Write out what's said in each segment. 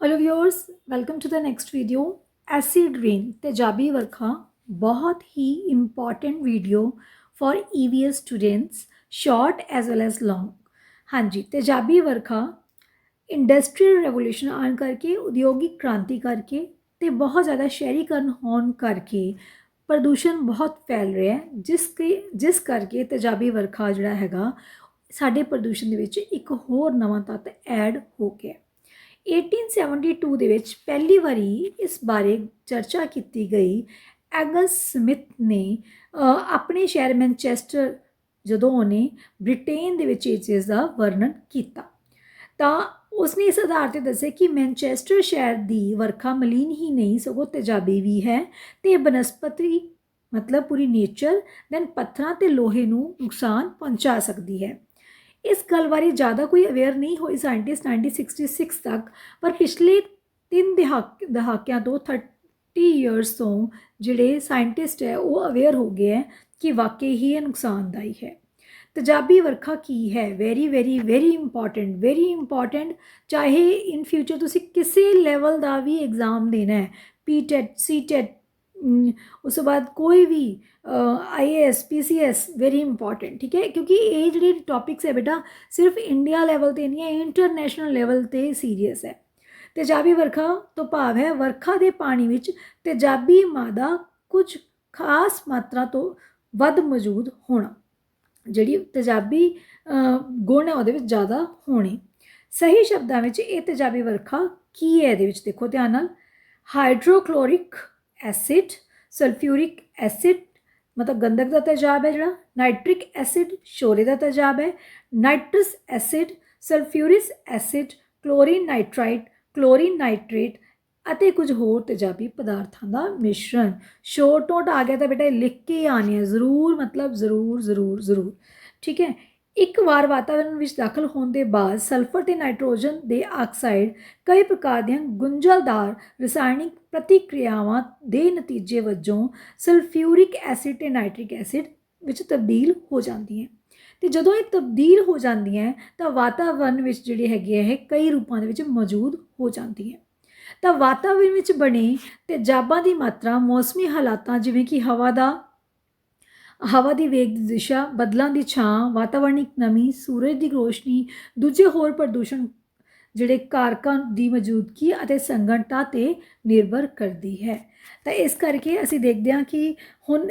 hello viewers welcome to the next video acid rain तेजाबी वर्खा बहुत ही important video for EVS students short as well as long हाँ जी तेजाबी Varkha industrial revolution ਆਉਣ ਕਰਕੇ ਉਦਯੋਗਿਕ ਕ੍ਰਾਂਤੀ ਕਰਕੇ ਤੇ ਬਹੁਤ ਜ਼ਿਆਦਾ ਸ਼ਹਿਰੀਕਰਨ ਹੋਣ ਕਰਕੇ ਪ੍ਰਦੂਸ਼ਣ ਬਹੁਤ ਫੈਲ ਰਿਹਾ ਹੈ ਜਿਸ ਕੇ ਜਿਸ ਕਰਕੇ ਤੇਜ਼ਾਬੀ ਵਰਖਾ ਜਿਹੜਾ ਹੈਗਾ ਸਾਡੇ ਪ੍ਰਦੂਸ਼ਣ ਦੇ ਵਿੱਚ ਇੱਕ ਹੋਰ ਨਵਾਂ ਤੱਤ ਐਡ ਹੋ ਗਿਆ 1872 ਦੇ ਵਿੱਚ ਪਹਿਲੀ ਵਾਰੀ ਇਸ ਬਾਰੇ ਚਰਚਾ ਕੀਤੀ ਗਈ। ਐਗਸ ਸਮਿਥ ਨੇ ਆਪਣੇ ਸ਼ਹਿਰ ਮੈਨਚੈਸਟਰ ਜਦੋਂ ਉਹਨੇ ਬ੍ਰਿਟੇਨ ਦੇ ਵਿੱਚ ਇਸ ਦਾ ਵਰਣਨ ਕੀਤਾ। ਤਾਂ ਉਸਨੇ ਇਸ ਆਧਾਰ ਤੇ ਦੱਸਿਆ ਕਿ ਮੈਨਚੈਸਟਰ ਸ਼ਹਿਰ ਦੀ ਵਰਖਾ ਮਲੀਨ ਹੀ ਨਹੀਂ, ਸਗੋਂ ਤੇਜ਼ਾਬੀ ਵੀ ਹੈ ਤੇ ਬਨਸਪਤੀ, ਮਤਲਬ ਪੂਰੀ ਨੇਚਰ, ਦੈਨ ਪੱਥਰਾਂ ਤੇ ਲੋਹੇ ਨੂੰ ਨੁਕਸਾਨ ਪਹੁੰਚਾ ਸਕਦੀ ਹੈ। ਇਸ ਗੱਲ ਬਾਰੇ ਜ਼ਿਆਦਾ ਕੋਈ ਅਵੇਅਰ ਨਹੀਂ ਹੋਈ ਸਾਇੰਟਿਸਟ 1966 ਤੱਕ, ਪਰ ਪਿਛਲੇ ਤਿੰਨ ਦਹਾਕ, ਦਹਾਕਿਆਂ ਤੋਂ 30 ਇਅਰਸ ਤੋਂ ਜਿਹੜੇ ਸਾਇੰਟਿਸਟ ਹੈ, ਉਹ ਅਵੇਅਰ ਹੋ ਗਏ ਹੈ ਕਿ ਵਾਕਈ ਹੀ ਇਹ ਨੁਕਸਾਨਦਾਈ ਹੈ। ਤੇਜ਼ਾਬੀ ਵਰਖਾ ਕੀ ਹੈ? Very very very important very important ਚਾਹੇ ਇਨ ਫਿਊਚਰ ਤੁਸੀਂ ਕਿਸੇ ਲੈਵਲ ਦਾ ਵੀ ਐਗਜ਼ਾਮ ਦੇਣਾ ਹੈ ਪੀਟੈਟ ਸੀਟੈਟ ਉਸ ਤੋਂ ਬਾਅਦ ਕੋਈ ਵੀ ਆਈਏਐਸ ਪੀਸੀਐਸ ਵੈਰੀ ਇੰਪੋਰਟੈਂਟ ਠੀਕ ਹੈ? ਕਿਉਂਕਿ ਇਹ ਜਿਹੜੇ ਟੌਪਿਕਸ ਹੈ ਬੇਟਾ, ਸਿਰਫ ਇੰਡੀਆ ਲੈਵਲ ਤੇ ਨਹੀਂ ਹੈ ਇੰਟਰਨੈਸ਼ਨਲ ਲੈਵਲ ਤੇ ਸੀਰੀਅਸ ਹੈ। ਤੇਜ਼ਾਬੀ ਵਰਖਾ ਤੋਂ ਭਾਵ ਹੈ, ਵਰਖਾ ਦੇ ਪਾਣੀ ਵਿੱਚ ਤੇਜ਼ਾਬੀ ਮਾਦਾ ਕੁਝ ਖਾਸ ਮਾਤਰਾ ਤੋਂ ਵੱਧ ਮੌਜੂਦ ਹੋਣਾ। ਜਿਹੜੀ ਤੇਜ਼ਾਬੀ ਗੁਣ ਹੈ, ਉਹਦੇ ਵਿੱਚ ਜ਼ਿਆਦਾ ਹੋਣੇ। ਸਹੀ ਸ਼ਬਦਾਂ ਵਿੱਚ ਇਹ ਤੇਜ਼ਾਬੀ ਵਰਖਾ ਕੀ ਹੈ? ਇਹਦੇ ਵਿੱਚ ਦੇਖੋ ਧਿਆਨ ਨਾਲ। ਹਾਈਡਰੋਕਲੋਰਿਕ ਐਸਿਡ, ਸਲਫਿਊਰਿਕ ਐਸਿਡ, ਮਤਲਬ ਗੰਧਕ ਦਾ ਤੇਜ਼ਾਬ ਹੈ ਜਿਹੜਾ, ਨਾਈਟ੍ਰਿਕ ਐਸਿਡ ਸ਼ੋਰੇ ਦਾ ਤੇਜ਼ਾਬ ਹੈ, nitrous acid, sulphuric acid, chlorine nitrite, chlorine nitrate ਅਤੇ ਕੁਝ ਹੋਰ ਤੇਜ਼ਾਬੀ ਪਦਾਰਥਾਂ ਦਾ ਮਿਸ਼ਰਣ। ਸ਼ੋਰਟ ਨੋਟ ਆ ਗਿਆ ਤਾਂ ਬੇਟਾ ਲਿਖ ਕੇ ਹੀ ਆਣੀ ਹੈ, ਜ਼ਰੂਰ, ਮਤਲਬ ਜ਼ਰੂਰ ਜ਼ਰੂਰ ਜ਼ਰੂਰ। ਠੀਕ ਹੈ? ਇੱਕ ਵਾਰ ਵਾਤਾਵਰਣ ਵਿੱਚ ਦਾਖਲ ਹੋਣ ਦੇ ਬਾਅਦ ਸਲਫਰ ਤੇ ਨਾਈਟ੍ਰੋਜਨ ਦੇ ਆਕਸਾਈਡ ਕਈ ਪ੍ਰਕਾਰ ਦੀਆਂ ਗੁੰਝਲਦਾਰ ਰਸਾਇਣਿਕ ਪ੍ਰਤੀਕਿਰਿਆਵਾਂ ਦੇ ਨਤੀਜੇ ਵਜੋਂ ਸਲਫਿਊਰਿਕ ਐਸਿਡ ਤੇ ਨਾਈਟ੍ਰਿਕ ਐਸਿਡ ਵਿੱਚ ਤਬਦੀਲ ਹੋ ਜਾਂਦੀ ਹੈ ਤੇ ਜਦੋਂ ਇਹ ਤਬਦੀਲ ਹੋ ਜਾਂਦੀ ਹੈ ਤਾਂ ਵਾਤਾਵਰਣ ਵਿੱਚ ਜਿਹੜੀ ਹੈਗੀ ਹੈ ਇਹ ਕਈ ਰੂਪਾਂ ਦੇ ਵਿੱਚ ਮੌਜੂਦ ਹੋ ਜਾਂਦੀ ਹੈ ਤਾਂ ਵਾਤਾਵਰਣ ਵਿੱਚ ਬਣੇ ਤੇਜ਼ਾਬਾਂ ਦੀ ਮਾਤਰਾ ਮੌਸਮੀ ਹਾਲਾਤਾਂ ਜਿਵੇਂ ਕਿ ਹਵਾ ਦਾ ਹਵਾ ਦੀ ਵੇਗ ਦੀ ਦਿਸ਼ਾ, ਬਦਲਾਂ ਦੀ ਛਾਂ, ਵਾਤਾਵਰਣਿਕ ਨਮੀ, ਸੂਰਜ ਦੀ ਰੋਸ਼ਨੀ, ਦੂਜੇ ਹੋਰ ਪ੍ਰਦੂਸ਼ਣ ਜਿਹੜੇ ਕਾਰਕਾਂ ਦੀ ਮੌਜੂਦਗੀ ਅਤੇ ਸੰਗਠਤਾ ਤੇ ਨਿਰਭਰ ਕਰਦੀ ਹੈ। ਤਾਂ ਇਸ ਕਰਕੇ ਅਸੀਂ ਦੇਖਦੇ ਹਾਂ ਕਿ ਹੁਣ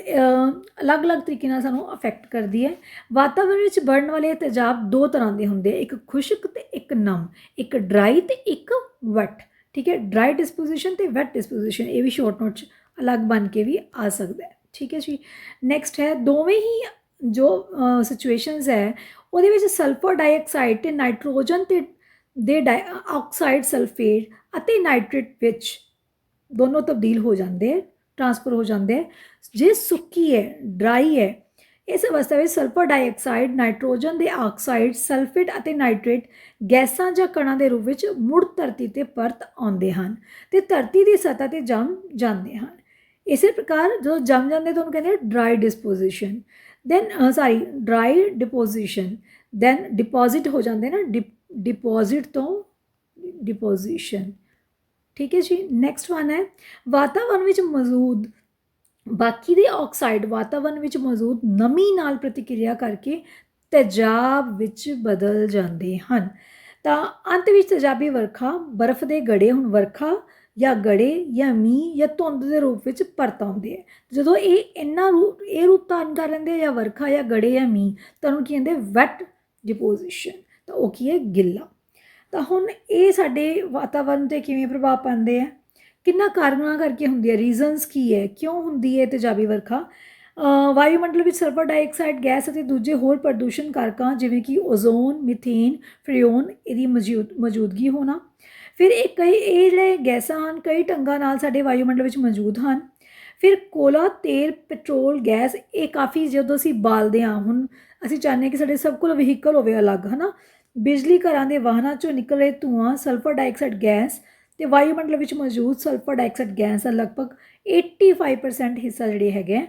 ਅਲੱਗ-ਅਲੱਗ ਤਰੀਕੇ ਨਾਲ ਸਾਨੂੰ ਅਫੈਕਟ ਕਰਦੀ ਹੈ। ਵਾਤਾਵਰਣ ਵਿੱਚ ਬਣਨ ਵਾਲੇ ਤੇਜ਼ਾਬ ਦੋ ਤਰ੍ਹਾਂ ਦੇ ਹੁੰਦੇ ਇੱਕ ਖੁਸ਼ਕ ਤੇ ਇੱਕ ਨਮ, ਇੱਕ ਡਰਾਈ ਤੇ ਇੱਕ ਵੈਟ ਠੀਕ ਹੈ? ਡਰਾਈ ਡਿਸਪੋਜੀਸ਼ਨ ਤੇ ਵੈਟ ਡਿਸਪੋਜੀਸ਼ਨ ਇਹ ਵੀ ਸ਼ਾਰਟ ਨੋਟ 'ਚ ਅਲੱਗ ਬਣ ਕੇ ਵੀ ਆ ਸਕਦਾ ਹੈ। ਠੀਕ ਹੈ ਜੀ। ਨੈਕਸਟ ਹੈ, ਦੋਵੇਂ ਹੀ ਜੋ ਸਿਚੁਏਸ਼ਨਸ ਹੈ, ਉਹਦੇ ਵਿੱਚ ਸਲਫਰ ਡਾਈਆਕਸਾਈਡ ਤੇ ਨਾਈਟ੍ਰੋਜਨ ਤੇ, ਦੇ ਡਾਈ ਆਕਸਾਈਡ ਸਲਫੇਟ ਅਤੇ ਨਾਈਟ੍ਰੇਟ ਵਿੱਚ ਦੋਨੋਂ ਤਬਦੀਲ ਹੋ ਜਾਂਦੇ ਹੈ ਟ੍ਰਾਂਸਫਰ ਹੋ ਜਾਂਦੇ ਹੈ। ਜੇ ਸੁੱਕੀ ਹੈ ਡਰਾਈ ਹੈ, ਇਸ ਅਵਸਥਾ ਵਿੱਚ ਸਲਫਰ ਡਾਈਆਕਸਾਈਡ ਨਾਈਟ੍ਰੋਜਨ ਦੇ ਆਕਸਾਈਡ ਸਲਫੇਟ ਅਤੇ ਨਾਈਟ੍ਰੇਟ ਗੈਸਾਂ ਜਾਂ ਕਣਾਂ ਦੇ ਰੂਪ ਵਿੱਚ ਮੁੜ ਧਰਤੀ ਤੇ ਪਰਤ ਆਉਂਦੇ ਹਨ ਤੇ ਧਰਤੀ ਦੀ ਸਤਹ ਤੇ ਜੰਮ ਜਾਂਦੇ ਹਨ। ਇਸੇ ਪ੍ਰਕਾਰ ਜਦੋਂ ਜੰਮ ਜਾਂਦੇ ਤਾਂ ਉਹਨੂੰ ਕਹਿੰਦੇ dry disposition then sorry dry deposition then deposit ਹੋ ਜਾਂਦੇ ਨਾ ਡਿਪੋਜ਼ਿਟ ਤੋਂ ਡਿਪੋਜੀਸ਼ਨ ਠੀਕ ਹੈ ਜੀ ਨੈਕਸਟ ਵਨ ਹੈ ਵਾਤਾਵਰਣ ਵਿੱਚ ਮੌਜੂਦ, ਬਾਕੀ ਦੇ ਆਕਸਾਈਡ ਵਾਤਾਵਰਣ ਵਿੱਚ ਮੌਜੂਦ ਨਮੀ ਨਾਲ ਪ੍ਰਤੀਕਿਰਿਆ ਕਰਕੇ ਤੇਜ਼ਾਬ ਵਿੱਚ ਬਦਲ ਜਾਂਦੇ ਹਨ। ਤਾਂ ਅੰਤ ਵਿੱਚ ਤੇਜ਼ਾਬੀ ਵਰਖਾ, ਬਰਫ਼ ਦੇ ਗੜੇ ਹੁਣ ਵਰਖਾ ਜਾਂ ਗੜੇ ਜਾਂ ਮੀਂਹ ਜਾਂ ਧੁੰਦ ਦੇ ਰੂਪ ਵਿੱਚ ਪਰਤ ਆਉਂਦੇ ਹੈ ਜਦੋਂ ਇਹ ਇਹਨਾਂ ਰੂਪ ਇਹ ਰੂਪ ਧਾਰਨ ਕਰ ਲੈਂਦੇ ਆ ਜਾਂ ਵਰਖਾ ਜਾਂ ਗੜੇ ਜਾਂ ਮੀਂਹ, ਤਾਂ ਉਹਨੂੰ ਕੀ ਕਹਿੰਦੇ ਵੈਟ ਡਿਪੋਜੀਸ਼ਨ ਤਾਂ ਉਹ ਕੀ ਹੈ? ਗਿੱਲਾ। ਤਾਂ ਹੁਣ ਇਹ ਸਾਡੇ ਵਾਤਾਵਰਣ ਤੇ ਕਿਵੇਂ ਪ੍ਰਭਾਵ ਪਾਉਂਦੇ ਆ? ਕਿੰਨਾ ਕਾਰਨਾਂ ਕਰਕੇ ਹੁੰਦੀ ਹੈ ਰੀਜ਼ਨਸ ਕੀ ਹੈ? ਕਿਉਂ ਹੁੰਦੀ ਹੈ ਤੇਜ਼ਾਬੀ ਵਰਖਾ? ਵਾਯੂਮੰਡਲ ਵਿੱਚ ਸਲਫਰ ਡਾਈਆਕਸਾਈਡ, ਗੈਸ ਅਤੇ ਦੂਜੇ ਹੋਰ ਪ੍ਰਦੂਸ਼ਣ ਕਾਰਕਾਂ ਜਿਵੇਂ ਕਿ ਓਜ਼ੋਨ ਮੀਥੇਨ ਫ੍ਰੀਓਨ ਇਹਦੀ ਮੌਜੂਦ ਮੌਜੂਦਗੀ ਹੋਣਾ। ਫਿਰ ਇਹ ਕਈ ਇਹ ਜਿਹੜੇ ਗੈਸਾਂ ਹਨ ਕਈ ਢੰਗਾਂ ਨਾਲ ਸਾਡੇ ਵਾਯੂਮੰਡਲ ਵਿੱਚ ਮੌਜੂਦ ਹਨ। ਫਿਰ ਕੋਲਾ ਤੇਲ ਪੈਟਰੋਲ ਗੈਸ ਇਹ ਕਾਫੀ ਜਦੋਂ ਅਸੀਂ ਬਾਲਦੇ ਹਾਂ ਹੁਣ ਅਸੀਂ ਚਾਹੁੰਦੇ ਹਾਂ ਕਿ ਸਾਡੇ ਸਭ ਕੋਲ ਵਹੀਕਲ ਹੋਵੇ ਅਲੱਗ ਹਨਾ? ਬਿਜਲੀ ਘਰਾਂ ਦੇ ਵਾਹਨਾਂ ਚੋਂ ਨਿਕਲ ਰਹੇ ਧੂਆਂ ਸਲਫਰ ਡਾਈਆਕਸਾਈਡ ਗੈਸ ਤੇ ਵਾਯੂਮੰਡਲ ਵਿੱਚ ਮੌਜੂਦ ਸਲਫਰ ਡਾਈਆਕਸਾਈਡ ਗੈਸ ਦਾ ਲਗਭਗ 85% ਹਿੱਸਾ ਜਿਹੜੇ ਹੈਗੇ ਆ,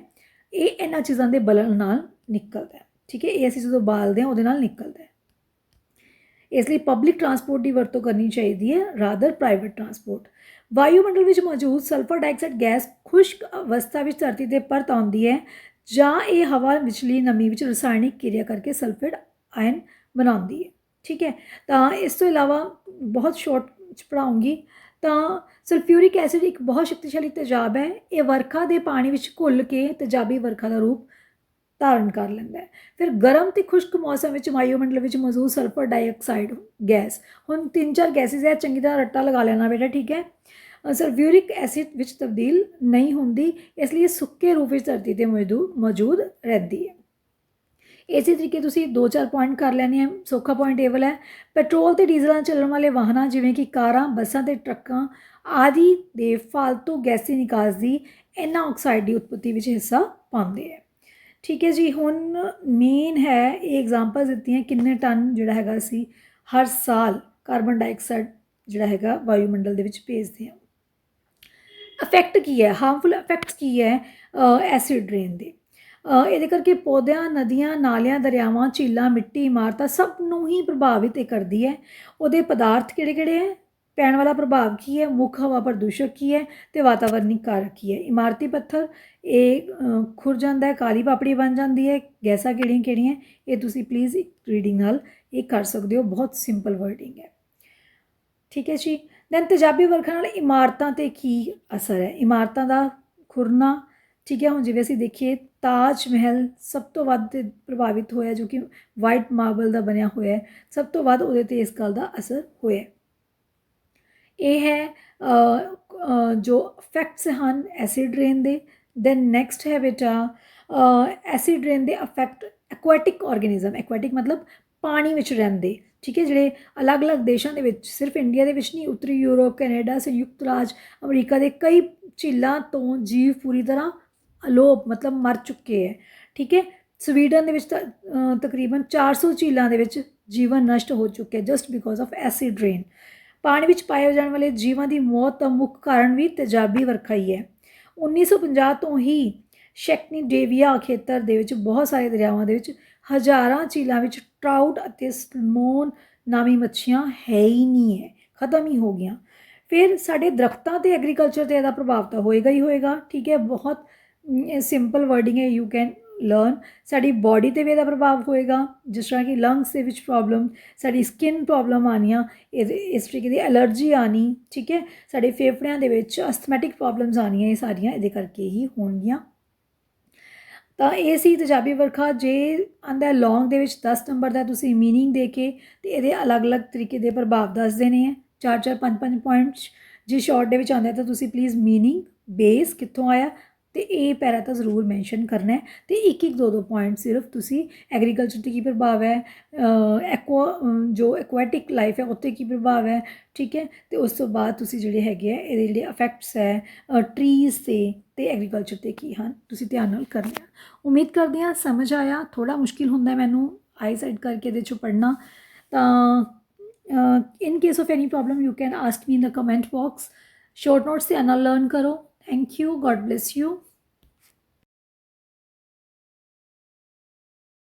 ਇਹ ਇਹਨਾਂ ਚੀਜ਼ਾਂ ਦੇ ਬਲਣ ਨਾਲ ਨਿਕਲਦਾ ਠੀਕ ਹੈ? ਇਹ ਅਸੀਂ ਜਦੋਂ ਬਾਲਦੇ ਹਾਂ ਉਹਦੇ ਨਾਲ ਨਿਕਲਦਾ ਇਸ ਲਈ ਪਬਲਿਕ ਟਰਾਂਸਪੋਰਟ ਦੀ ਵਰਤੋਂ ਕਰਨੀ ਚਾਹੀਦੀ ਹੈ ਰਾਦਰ ਪ੍ਰਾਈਵੇਟ ਟਰਾਂਸਪੋਰਟ ਵਾਯੂਮੰਡਲ ਵਿੱਚ ਮੌਜੂਦ ਸਲਫਰ ਡਾਈਆਕਸਾਈਡ ਗੈਸ ਖੁਸ਼ਕ ਅਵਸਥਾ ਵਿੱਚ ਧਰਤੀ ਤੇ ਪਰਤ ਆਉਂਦੀ ਹੈ, ਜਾਂ ਇਹ ਹਵਾ ਵਿਚਲੀ ਨਮੀ ਵਿੱਚ ਰਸਾਇਣਿਕ ਕਿਰਿਆ ਕਰਕੇ ਸਲਫੇਟ ਆਇਨ ਬਣਾਉਂਦੀ ਹੈ। ਠੀਕ ਹੈ, ਤਾਂ ਇਸ ਤੋਂ ਇਲਾਵਾ ਬਹੁਤ ਸ਼ਾਰਟ ਚ ਪੜਾਉਂਗੀ ਤਾਂ ਸਲਫਿਊਰਿਕ ਐਸਿਡ ਇੱਕ ਬਹੁਤ ਸ਼ਕਤੀਸ਼ਾਲੀ ਤੇਜ਼ਾਬ ਹੈ, ਇਹ ਵਰਖਾ ਦੇ ਪਾਣੀ ਵਿੱਚ ਘੁਲ ਕੇ ਤੇਜ਼ਾਬੀ ਵਰਖਾ ਦਾ ਰੂਪ ਧਾਰਨ ਕਰ ਲੈਂਦਾ ਹੈ। ਫਿਰ ਗਰਮ ਤੇ ਖੁਸ਼ਕ ਮੌਸਮ ਵਿੱਚ ਵਾਯੂਮੰਡਲ ਵਿੱਚ ਮੌਜੂਦ ਸਲਫਰ ਡਾਈਆਕਸਾਈਡ ਗੈਸ, ਹੁਣ ਤਿੰਨ ਚਾਰ ਗੈਸਿਸ ਹੈ, ਚੰਗੀ ਤਰ੍ਹਾਂ ਰੱਟਾ ਲਗਾ ਲੈਣਾ ਬੇਟਾ, ਠੀਕ ਹੈ? ਸਲਫਿਊਰਿਕ ਐਸਿਡ ਵਿੱਚ ਤਬਦੀਲ ਨਹੀਂ ਹੁੰਦੀ, ਇਸ ਲਈ ਸੁੱਕੇ ਰੂਪ ਵਿੱਚ ਧਰਤੀ ਤੇ ਮੌਜੂਦ ਮੌਜੂਦ ਰਹਿੰਦੀ ਹੈ। ਇਸੇ ਤਰੀਕੇ ਤੁਸੀਂ ਦੋ ਚਾਰ ਪੁਆਇੰਟ ਕਰ ਲੈਣੇ ਆ, ਸੌਖਾ ਪੁਆਇੰਟ ਏਵਲ ਹੈ। ਪੈਟਰੋਲ ਤੇ ਡੀਜ਼ਲ ਨਾਲ ਚੱਲਣ ਵਾਲੇ ਵਾਹਨਾਂ ਜਿਵੇਂ ਕਿ ਕਾਰਾਂ, ਬੱਸਾਂ ਤੇ ਟਰੱਕਾਂ ਆਦਿ ਦੇ ਫालतू ਗੈਸੀ ਨਿਕਾਸ ਦੀ ਇਹਨਾਂ ਆਕਸਾਈਡ ਦੀ ਉਤਪਤੀ ਵਿੱਚ ਹਿੱਸਾ ਪਾਉਂਦੇ ਹੈ। ਠੀਕ ਹੈ ਜੀ, ਹੁਣ ਮੇਨ ਹੈ ਇਹ ਐਗਜ਼ਾਮਪਲ ਦਿੱਤੀਆਂ ਕਿੰਨੇ ਟਨ ਜਿਹੜਾ ਹੈਗਾ ਸੀ ਹਰ ਸਾਲ ਕਾਰਬਨ ਡਾਈਆਕਸਾਈਡ ਜਿਹੜਾ ਹੈਗਾ ਵਾਯੂਮੰਡਲ ਦੇ ਵਿੱਚ ਭੇਜਦੇ ਆ ਇਫੈਕਟ ਕੀ ਹੈ? ਹਾਰਮਫੁਲ ਇਫੈਕਟਸ ਕੀ ਹੈ? ਐਸਿਡ ਰੇਨ ਦੇ। ਇਹਦੇ ਕਰਕੇ ਪੌਦਿਆਂ, ਨਦੀਆਂ, ਨਾਲਿਆਂ, ਦਰਿਆਵਾਂ, ਝੀਲਾਂ, ਮਿੱਟੀ, ਇਮਾਰਤਾਂ ਸਭ ਨੂੰ ਹੀ ਪ੍ਰਭਾਵਿਤ ਇਹ ਕਰਦੀ ਹੈ। ਉਹਦੇ ਪਦਾਰਥ ਕਿਹੜੇ ਕਿਹੜੇ ਹੈ? ਪੈਣ ਵਾਲਾ ਪ੍ਰਭਾਵ ਕੀ ਹੈ? ਮੁੱਖ ਹਵਾ ਪ੍ਰਦੂਸ਼ਕ ਕੀ ਹੈ? ਤੇ ਵਾਤਾਵਰਨਿਕ ਕਾਰਕ ਕੀ ਹੈ? ਇਮਾਰਤੀ ਪੱਥਰ, ਇਹ ਖੁਰ ਜਾਂਦਾ ਹੈ, ਕਾਲੀ ਪਾਪੜੀ ਬਣ ਜਾਂਦੀ ਹੈ, ਗੈਸਾਂ ਕਿਹੜੀਆਂ ਕਿਹੜੀਆਂ ਇਹ ਤੁਸੀਂ ਪਲੀਜ਼ ਇੱਕ ਰੀਡਿੰਗ ਨਾਲ ਇਹ ਕਰ ਸਕਦੇ ਹੋ। ਬਹੁਤ ਸਿੰਪਲ ਵਰਡਿੰਗ ਹੈ। ਠੀਕ ਹੈ ਜੀ? ਦੈਨ ਤੇਜ਼ਾਬੀ ਵਰਖਾ ਨਾਲ ਇਮਾਰਤਾਂ ਤੇ ਕੀ ਅਸਰ ਹੈ? ਇਮਾਰਤਾਂ ਦਾ ਖੁਰਨਾ, ਠੀਕ ਹੈ, ਹੁਣ ਜਿਵੇਂ ਅਸੀਂ ਦੇਖੀਏ, ਤਾਜ ਮਹਿਲ ਸਭ ਤੋਂ ਵੱਧ ਪ੍ਰਭਾਵਿਤ ਹੋਇਆ ਜੋ ਕਿ ਵਾਈਟ ਮਾਰਬਲ ਦਾ ਬਣਿਆ ਹੋਇਆ ਹੈ। ਸਭ ਤੋਂ ਵੱਧ ਉਹਦੇ ਤੇ ਇਸ ਗੱਲ ਦਾ ਅਸਰ ਹੋਇਆ ਇਹ ਹੈ ਜੋ ਇਫੈਕਟਸ ਹਨ ਐਸਿਡ ਰੇਨ ਦੇ ਦੈਨ ਨੈਕਸਟ ਹੈ ਬੇਟਾ ਐਸਿਡ ਰੇਨ ਦੇ ਇਫੈਕਟ ਐਕੁਆਟਿਕ ਆਰਗੇਨਿਜ਼ਮ ਐਕੁਆਟਿਕ ਮਤਲਬ ਪਾਣੀ ਵਿੱਚ ਰਹਿੰਦੇ ਠੀਕ ਹੈ ਜਿਹੜੇ ਅਲੱਗ-ਅਲੱਗ ਦੇਸ਼ਾਂ ਦੇ ਵਿੱਚ ਸਿਰਫ ਇੰਡੀਆ ਦੇ ਵਿੱਚ ਨਹੀਂ ਉੱਤਰੀ ਯੂਰਪ ਕੈਨੇਡਾ ਸੰਯੁਕਤ ਰਾਜ ਅਮਰੀਕਾ ਦੇ ਕਈ ਝੀਲਾਂ ਤੋਂ ਜੀਵ ਪੂਰੀ ਤਰ੍ਹਾਂ ਅਲੋਪ ਮਤਲਬ ਮਰ ਚੁੱਕੇ ਹੈ ਠੀਕ ਹੈ ਸਵੀਡਨ ਦੇ ਵਿੱਚ ਤਾਂ, ਅ, ਤਕਰੀਬਨ 400 ਝੀਲਾਂ ਦੇ ਵਿੱਚ ਜੀਵਨ ਨਸ਼ਟ ਹੋ ਚੁੱਕਿਆ just because of acid rain ਪਾਣੀ ਵਿੱਚ ਪਾਏ ਜਾਣ ਵਾਲੇ ਜੀਵਾਂ ਦੀ ਮੌਤ ਦਾ ਮੁੱਖ ਕਾਰਨ ਵੀ ਤੇਜ਼ਾਬੀ ਵਰਖਾ ਹੀ ਹੈ। 1950 ਤੋਂ ਹੀ ਸ਼ੈਕਨੀਡੇਵੀਆ ਖੇਤਰ ਦੇ ਵਿੱਚ ਬਹੁਤ ਸਾਰੇ ਦਰਿਆਵਾਂ ਦੇ ਵਿੱਚ ਹਜ਼ਾਰਾਂ ਝੀਲਾਂ ਵਿੱਚ ਟਰਾਊਟ ਅਤੇ ਸਲਮੋਨ ਨਾਮੀ ਮੱਛੀਆਂ ਹੈ ਹੀ ਨਹੀਂ ਹੈ, ਖਤਮ ਹੀ ਹੋ ਗਈਆਂ। ਫਿਰ ਸਾਡੇ ਦਰਖਤਾਂ ਤੇ ਐਗਰੀਕਲਚਰ ਤੇ ਇਹਦਾ ਪ੍ਰਭਾਵ ਤਾਂ ਹੋਏਗਾ ਹੀ ਹੋਏਗਾ, ਠੀਕ ਹੈ, ਬਹੁਤ ਸਿੰਪਲ ਵਰਡਿੰਗ ਹੈ ਯੂ ਕੈਨ ਲਰਨ ਸਾਡੀ ਬਾਡੀ ਤੇ ਵੀ ਇਹਦਾ ਪ੍ਰਭਾਵ ਹੋਏਗਾ ਜਿਸ ਤਰ੍ਹਾਂ ਕਿ ਲੰਗਸ ਦੇ ਵਿੱਚ ਪ੍ਰੋਬਲਮ ਸਾਡੀ ਸਕਿਨ ਪ੍ਰੋਬਲਮ ਆਣੀਆਂ ਇਹਦੇ ਇਸ ਤਰੀਕੇ ਦੀ ਐਲਰਜੀ ਆਣੀ ਠੀਕ ਹੈ ਸਾਡੇ ਫੇਫੜਿਆਂ ਦੇ ਵਿੱਚ ਅਸਥਮੈਟਿਕ ਪ੍ਰੋਬਲਮਸ ਆਣੀਆਂ ਇਹ ਸਾਰੀਆਂ ਇਹਦੇ ਕਰਕੇ ਹੀ ਹੋਣਗੀਆਂ ਤਾਂ ਇਹ ਸੀ ਤੇਜ਼ਾਬੀ ਵਰਖਾ ਜੇ ਆਂਦਾ ਲੌਂਗ ਦੇ ਵਿੱਚ 10 ਨੰਬਰ ਦਾ ਤੁਸੀਂ मीनिंग ਦੇ ਕੇ ਤੇ ਇਹਦੇ ਅਲੱਗ-ਅਲੱਗ ਤਰੀਕੇ ਦੇ ਪ੍ਰਭਾਵ ਦੱਸ ਦੇਣੇ ਹੈ ਚਾਰ ਚਾਰ ਪੰਜ ਪੰਜ ਪੁਆਇੰਟਸ ਜੇ ਸ਼ਾਰਟ ਦੇ ਵਿੱਚ ਆਉਂਦਾ ਤਾਂ ਤੁਸੀਂ ਪਲੀਜ਼ मीनिंग ਬੇਸ ਕਿੱਥੋਂ ਆਇਆ ਤੇ ਇਹ ਪੈਰਾ ਤਾਂ ਜ਼ਰੂਰ ਮੈਂਸ਼ਨ ਕਰਨਾ ਹੈ ਤੇ ਇੱਕ ਇੱਕ ਦੋ ਦੋ ਪੁਆਇੰਟ ਸਿਰਫ ਤੁਸੀਂ ਐਗਰੀਕਲਚਰ ਤੇ ਕੀ ਪ੍ਰਭਾਵ ਹੈ ਐਕਵਾ ਜੋ ਐਕੁਆਟਿਕ ਲਾਈਫ ਹੈ ਉੱਤੇ ਕੀ ਪ੍ਰਭਾਵ ਹੈ, ਠੀਕ ਹੈ, ਤੇ ਉਸ ਤੋਂ ਬਾਅਦ ਤੁਸੀਂ ਜਿਹੜੇ ਹੈਗੇ ਆ, ਇਹਦੇ ਜਿਹੜੇ ਇਫੈਕਟਸ ਹੈ ਟਰੀਜ਼ ਤੇ ਤੇ ਐਗਰੀਕਲਚਰ ਤੇ ਕੀ ਹਨ, ਤੁਸੀਂ ਧਿਆਨ ਨਾਲ ਕਰਨਾ ਉਮੀਦ ਕਰਦੇ ਹਾਂ ਸਮਝ ਆਇਆ ਥੋੜਾ ਮੁਸ਼ਕਿਲ ਹੁੰਦਾ ਮੈਨੂੰ ਆਈ ਸਾਈਡ ਕਰਕੇ ਇਹਦੇ ਚੋਂ ਪੜ੍ਹਨਾ। ਤਾਂ in case of any problem you can ask me in the comment box short notes ਤੇ ਨਾਲ ਲਰਨ ਕਰੋ। Thank you god bless you